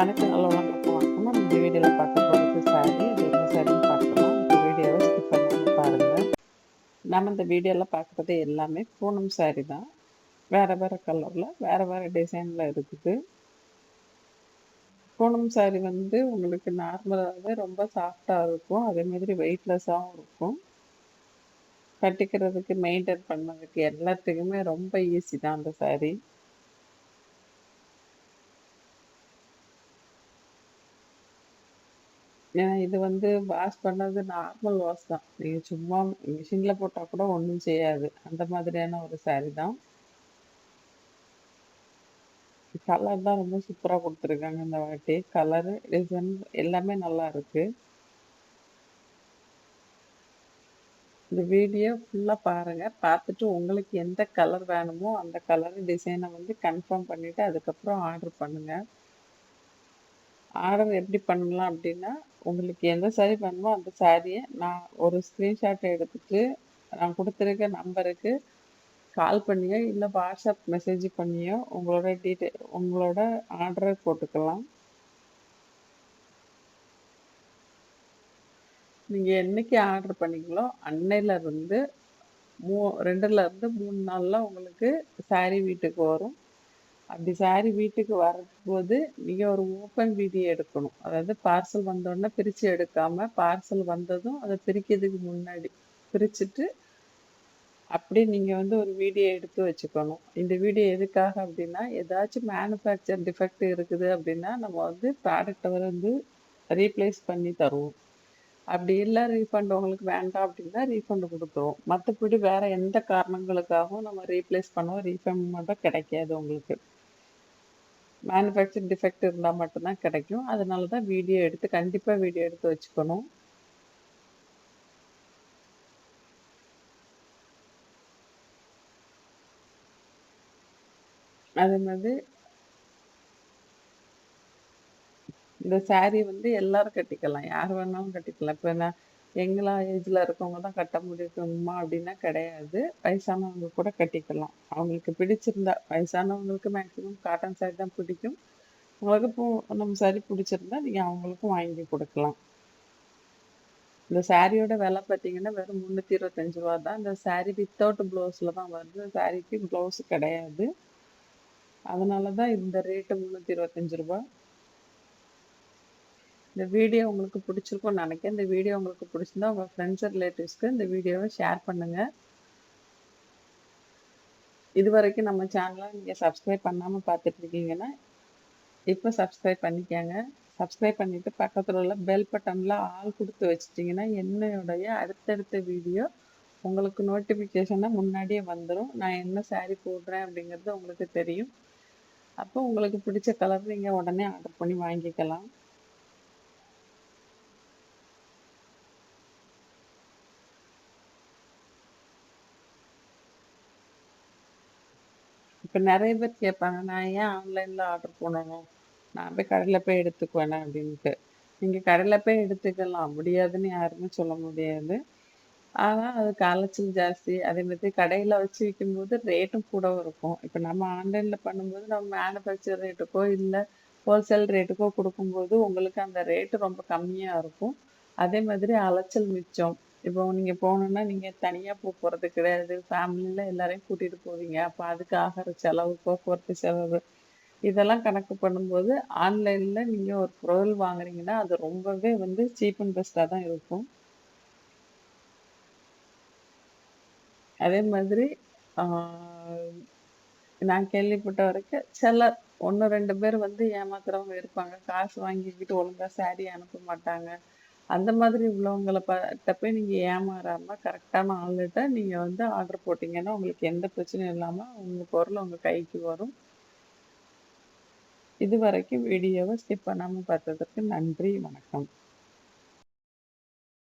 அனைத்து நல்ல வணக்கம் நம்ம இந்த வீடியோவில் பார்க்க போகிறது சாரி அது என்ன சாரின்னு பார்க்கலாம். இந்த வீடியோவை ஸ்கிப் பண்ணாமல் பாருங்கள் நம்ம இந்த வீடியோவில் பார்க்குறது எல்லாமே பூனம் சாரி தான். வேறு வேறு கலரில் வேறு வேறு டிசைனில் இருக்குது. பூனம் சாரி வந்து உங்களுக்கு நார்மலாகவே ரொம்ப சாஃப்டாக இருக்கும். அதே மாதிரி வெயிட்லெஸ்ஸாகவும் இருக்கும். கட்டிக்கிறதுக்கு மெயின்டைன் பண்ணதுக்கு எல்லாத்துக்குமே ரொம்ப ஈஸி தான் அந்த சாரீ இது வந்து வாஷ் பண்ணது நார்மல் வாஷ் தான். நீங்கள் சும்மா மிஷினில் போட்டால் கூட ஒன்றும் செய்யாது. அந்த மாதிரியான ஒரு சாரீ தான். கலர் தான் ரொம்ப சூப்பராக கொடுத்துருக்காங்க இந்த வாட்டி. கலரு டிசைன் எல்லாமே நல்லா இருக்கு. இந்த வீடியோ ஃபுல்லாக பாருங்கள் பார்த்துட்டு உங்களுக்கு எந்த கலர் வேணுமோ அந்த கலர் டிசைனை வந்து கன்ஃபார்ம் பண்ணிவிட்டு அதுக்கப்புறம் ஆர்டர் பண்ணுங்கள் ஆர்டர் எப்படி பண்ணலாம் அப்படின்னா உங்களுக்கு எந்த சாரீ வேணுமோ அந்த சாரியை நான் ஒரு ஸ்க்ரீன்ஷாட் எடுத்துட்டு நான் கொடுத்துருக்க நம்பருக்கு கால் பண்ணியோ இல்லை வாட்ஸ்அப் மெசேஜ் பண்ணியோ உங்களோட டீட்டெயில் உங்களோட ஆர்டரை போட்டுக்கலாம். நீங்கள் என்னைக்கு ஆர்டர் பண்ணீங்களோ அன்னையிலேருந்து மூ ரெண்டுலேருந்து மூணு நாளில் உங்களுக்கு சாரீ வீட்டுக்கு வரும். அப்படி சாரி வீட்டுக்கு வரும்போது நீங்கள் ஒரு ஓப்பன் வீடியோ எடுக்கணும். அதாவது பார்சல் வந்தோடனே பிரித்து எடுக்காமல் பார்சல் வந்ததும் அதை பிரிக்கிறதுக்கு முன்னாடி பிரிச்சுட்டு அப்படியே நீங்கள் வந்து ஒரு வீடியோ எடுத்து வச்சுக்கணும். இந்த வீடியோ எதுக்காக அப்படின்னா ஏதாச்சும் மேனுஃபேக்சர் டிஃபெக்ட் இருக்குது அப்படின்னா நம்ம வந்து ப்ராடக்டை வந்து ரீப்ளேஸ் பண்ணி தருவோம். அப்படி இல்லை ரீஃபண்ட் உங்களுக்கு வேண்டாம் அப்படின்னா ரீஃபண்ட் கொடுத்துருவோம். மற்றபடி வேறு எந்த காரணங்களுக்காகவும் நம்ம ரீப்ளேஸ் பண்ணுவோம். ரீஃபண்ட் மட்டும் கிடைக்காது உங்களுக்கு. மேனுஃபேக்சர் டிஃபெக்ட் இருந்தால் மட்டும்தான் கிடைக்கும். அதனால தான் வீடியோ எடுத்து கண்டிப்பாக வீடியோ எடுத்து வச்சுக்கணும். அதே மாதிரி இந்த சாரீ வந்து எல்லாரும் கட்டிக்கலாம். யார் வேணாலும் கட்டிக்கலாம். இப்போ நான் எங்களா ஏஜில் இருக்கவங்க தான் கட்ட முடியுமா அப்படின்னா கிடையாது. வயசானவங்க கூட கட்டிக்கலாம். அவங்களுக்கு பிடிச்சிருந்தா வயசானவங்களுக்கு மேக்ஸிமம் காட்டன் சாரி தான் பிடிக்கும். உங்களுக்கு இப்போ நம்ம சாரி பிடிச்சிருந்தா நீங்கள் அவங்களுக்கும் வாங்கி கொடுக்கலாம். இந்த சாரியோட விலை பார்த்தீங்கன்னா வெறும் முந்நூற்றி இருபத்தஞ்சி ரூபா தான். இந்த சாரி வித்தவுட் ப்ளவுஸில் தான் வருது. சாரிக்கு ப்ளவுஸ் கிடையாது. அதனால தான் இந்த ரேட்டு முந்நூற்றி இருபத்தஞ்சி ரூபா. இந்த வீடியோ உங்களுக்கு பிடிச்சிருக்கும்னு நினைக்கிறேன். இந்த வீடியோ உங்களுக்கு பிடிச்சிருந்தா உங்கள் ஃப்ரெண்ட்ஸ் ரிலேட்டிவ்ஸ்க்கு இந்த வீடியோவை ஷேர் பண்ணுங்கள் இது வரைக்கும் நம்ம சேனலை நீங்கள் சப்ஸ்கிரைப் பண்ணாமல் பார்த்துட்டு இருக்கீங்கன்னா இப்போ சப்ஸ்கிரைப் பண்ணிக்கோங்க. சப்ஸ்கிரைப் பண்ணிவிட்டு பக்கத்தில் உள்ள பெல் பட்டனில் ஆள் கொடுத்து வச்சிட்டிங்கன்னா என்னுடைய அடுத்தடுத்த வீடியோ உங்களுக்கு நோட்டிஃபிகேஷனாக முன்னாடியே வந்துடும் நான் என்ன சாரீ போடுறேன் அப்படிங்கிறது உங்களுக்கு தெரியும். அப்போ உங்களுக்கு பிடிச்ச கலர் நீங்கள் உடனே ஆர்டர் பண்ணி வாங்கிக்கலாம். இப்போ நிறைய பேர் கேட்பாங்க நான் ஏன் ஆன்லைனில் ஆர்டர் பண்ணணும் நான் போய் கடையில் போய் எடுத்துக்குவேனே? அப்படின்ட்டு. நீங்கள் கடையில் போய் எடுத்துக்கலாம். முடியாதுன்னு யாருமே சொல்ல முடியாது. ஆனால் அதுக்கு அலைச்சல் ஜாஸ்தி. அதே மாதிரி கடையில் வச்சு விற்கும்போது ரேட்டும் கூட இருக்கும். இப்போ நம்ம ஆன்லைனில் பண்ணும்போது நம்ம மேனுஃபேக்சர் ரேட்டுக்கோ இல்லை ஹோல்சேல் ரேட்டுக்கோ கொடுக்கும்போது உங்களுக்கு அந்த ரேட்டு ரொம்ப கம்மியாக இருக்கும். அதே மாதிரி அலைச்சல் மிச்சம். இப்போ நீங்கள் போகணுன்னா நீங்கள் தனியாக போக போகிறது கிடையாது ஃபேமிலியில் எல்லாரையும் கூட்டிகிட்டு போவீங்க. அப்போ அதுக்கு ஆகிற செலவு போக்குவரத்து செலவு இதெல்லாம் கணக்கு பண்ணும்போது ஆன்லைனில் நீங்கள் ஒரு பொருள் வாங்குறீங்கன்னா அது ரொம்பவே வந்து சீப் அண்ட் பெஸ்ட்டாக தான் இருக்கும். அதே மாதிரி நான் கேள்விப்பட்ட வரைக்கும் சில ஒன்று ரெண்டு பேர் வந்து ஏமாத்துறவங்க இருப்பாங்க. காசு வாங்கிக்கிட்டு ஒழுங்காக சாரி அனுப்ப மாட்டாங்க. அந்த மாதிரி உள்ளவங்களை பார்த்த போய் நீங்கள் ஏமாறாமல் கரெக்டான ஆளுகிட்ட நீங்கள் வந்து ஆர்டர் போட்டிங்கன்னா உங்களுக்கு எந்த பிரச்சனையும் இல்லாமல் உங்கள் பொருள் உங்கள் கைக்கு வரும். இது வரைக்கும் வீடியோவை ஸ்கிப் பண்ணாமல் பார்த்ததற்கு நன்றி வணக்கம்.